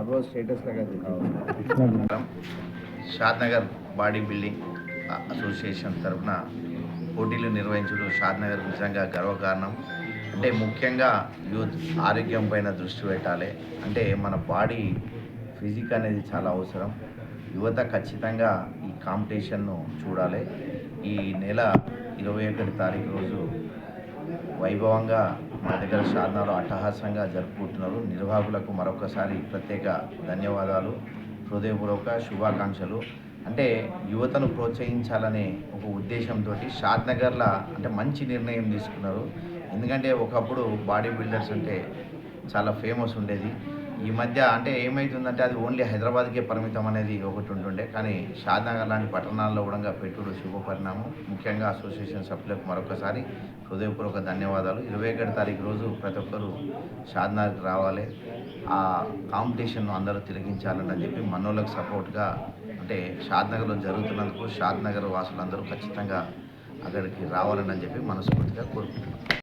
Abro status లాగా Shadnagar body building association తరఫున పోటీలు నిర్వహించడం షాద్ నగర్ నిజంగా గర్వకారణం. అంటే ముఖ్యంగా యూత్ ఆరోగ్యం పైన దృష్టి పెట్టాలి. అంటే మన బాడీ ఫిజిక్ అనేది చాలా అవసరం. యువత ఖచ్చితంగా ఈ కాంపిటీషన్ను చూడాలి. ఈ నెల ఇరవై ఒకటి తారీఖు రోజు వైభవంగా మా దగ్గర షాద్నాలో అట్టహాసంగా జరుపుకుంటున్నారు. నిర్వాహకులకు మరొకసారి ప్రత్యేక ధన్యవాదాలు. హృదయపూర్వక శుభాకాంక్షలు. అంటే యువతను ప్రోత్సహించాలనే ఒక ఉద్దేశంతో షాద్ నగర్లో అంటే మంచి నిర్ణయం తీసుకున్నారు. ఎందుకంటే ఒకప్పుడు బాడీ బిల్డర్స్ అంటే చాలా ఫేమస్ ఉండేది. ఈ మధ్య అంటే ఏమవుతుందంటే అది ఓన్లీ హైదరాబాద్కే పరిమితం అనేది ఒకటి ఉంటుండే. కానీ షాద్నగర్ లాంటి పట్టణాల్లో కూడా పెట్టుడు శుభ పరిణామం ముఖ్యంగా అసోసియేషన్ సభ్యులకు మరొకసారి హృదయపూర్వక ధన్యవాదాలు. ఇరవై ఒకటి తారీఖు రోజు ప్రతి ఒక్కరూ షాద్నగర్కి రావాలి. ఆ కాంపిటీషన్ను అందరూ తిరిగించాలని చెప్పి మనోళ్ళకి సపోర్ట్గా అంటే షాద్నగర్లో జరుగుతున్నందుకు షాద్నగర్ వాసులందరూ ఖచ్చితంగా అక్కడికి రావాలని చెప్పి మనస్ఫూర్తిగా కోరుకుంటున్నాం.